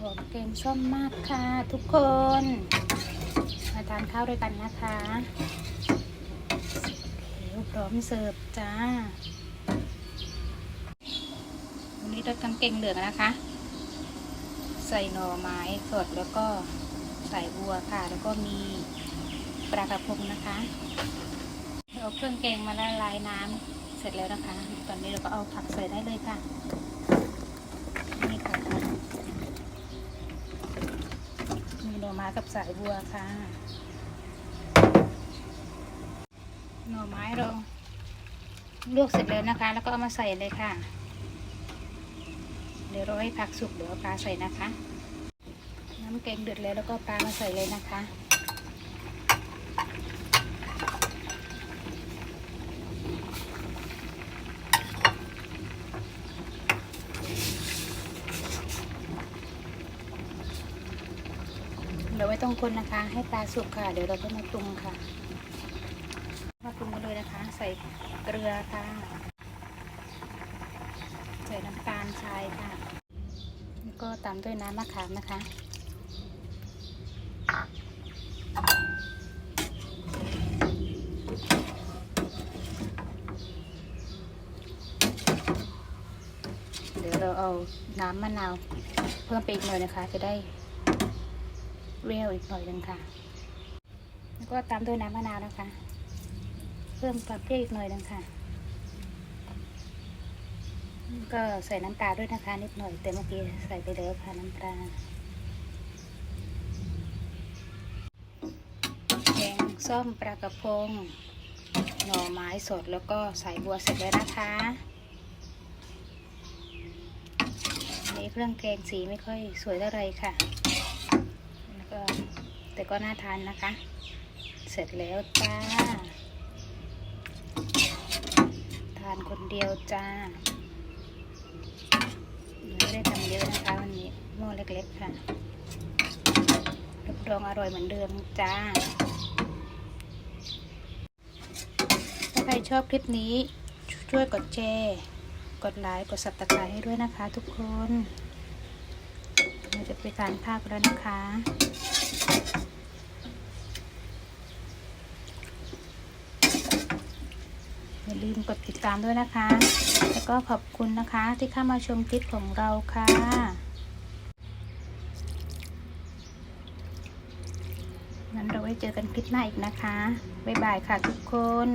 หอมแกงส้มมากค่ะ ทุกคน มาทานข้าวด้วยกันนะคะเดี๋ยวพร้อมเสิร์ฟจ้าวันนี้รสกางเกงเหลืองนะคะ ใส่หน่อไม้สดแล้วก็ใส่บัวค่ะ แล้วก็มีปลากระพงนะคะเอาเครื่องแกงมาละลายน้ำเสร็จแล้วนะคะ ตอนนี้เราก็เอาผักใส่ได้เลยค่ะ นี่ค่ะ มีห น่อไม้กับสายบัวค่ะ หน่อไม้เราลวกเสร็จแล้วนะคะ แล้วก็เอามาใส่เลยค่ะ เดี๋ยวเราให้ผักสุกเดี๋ยวปลาใส่นะคะ น้ำแกงเดือดแล้วแล้วก็ปลามาใส่เลยนะคะ เดี๋ยวไม่ต้องคนนะคะ ให้ปลาสุกค่ะ เดี๋ยวเราก็มาปรุงค่ะ มาปรุงกันเลยนะคะ ใส่เกลือค่ะ ใส่น้ำตาลทรายค่ะ แล้วก็ตามด้วยน้ำมะขามนะคะเดี๋ยวเราเอาน้ำมะนาวเพิ่มไปอีกหน่อยนะคะ จะได้ เรียวอีกหน่อยหนึงค่ะ แล้วก็ตามด้วยน้ำมะนาวนะคะ เพิ่มความเปรี้ยวอีกหน่อยหนึงค่ะ ก็ใส่น้ำปลาด้วยนะคะ นิดหน่อยแต่เมื่อกี้ใส่ไปแล้วค่ะน้ำปลาแกงส้มปลากระพง หน่อไม้สดแล้วก็ใส่บัวเสร็จแล้วนะคะอันนี้เครื่องแกงสีไม่ค่อยสวยเท่าไรค่ะ ก็แต่ก็น่าทานนะคะ เสร็จแล้วจ้า ทานคนเดียวจ้าไม่ได้ทำเยอะนะคะวันนี้หม้อเล็กๆค่ะรับรองอร่อยเหมือนเดิมจ้า ถ้าใครชอบคลิปนี้ช่วยกดแชร์ กดไลค์ กดสับตะไคร้ให้ด้วยนะคะทุกคน เราจะไปทานข้าวกันแล้วนะคะ อย่าลืมกดติดตามด้วยนะคะ แล้วก็ขอบคุณนะคะที่เข้ามาชมคลิปของเราค่ะ งั้นเราไว้เจอกันคลิปหน้าอีกนะคะ บ๊ายบายค่ะทุกคน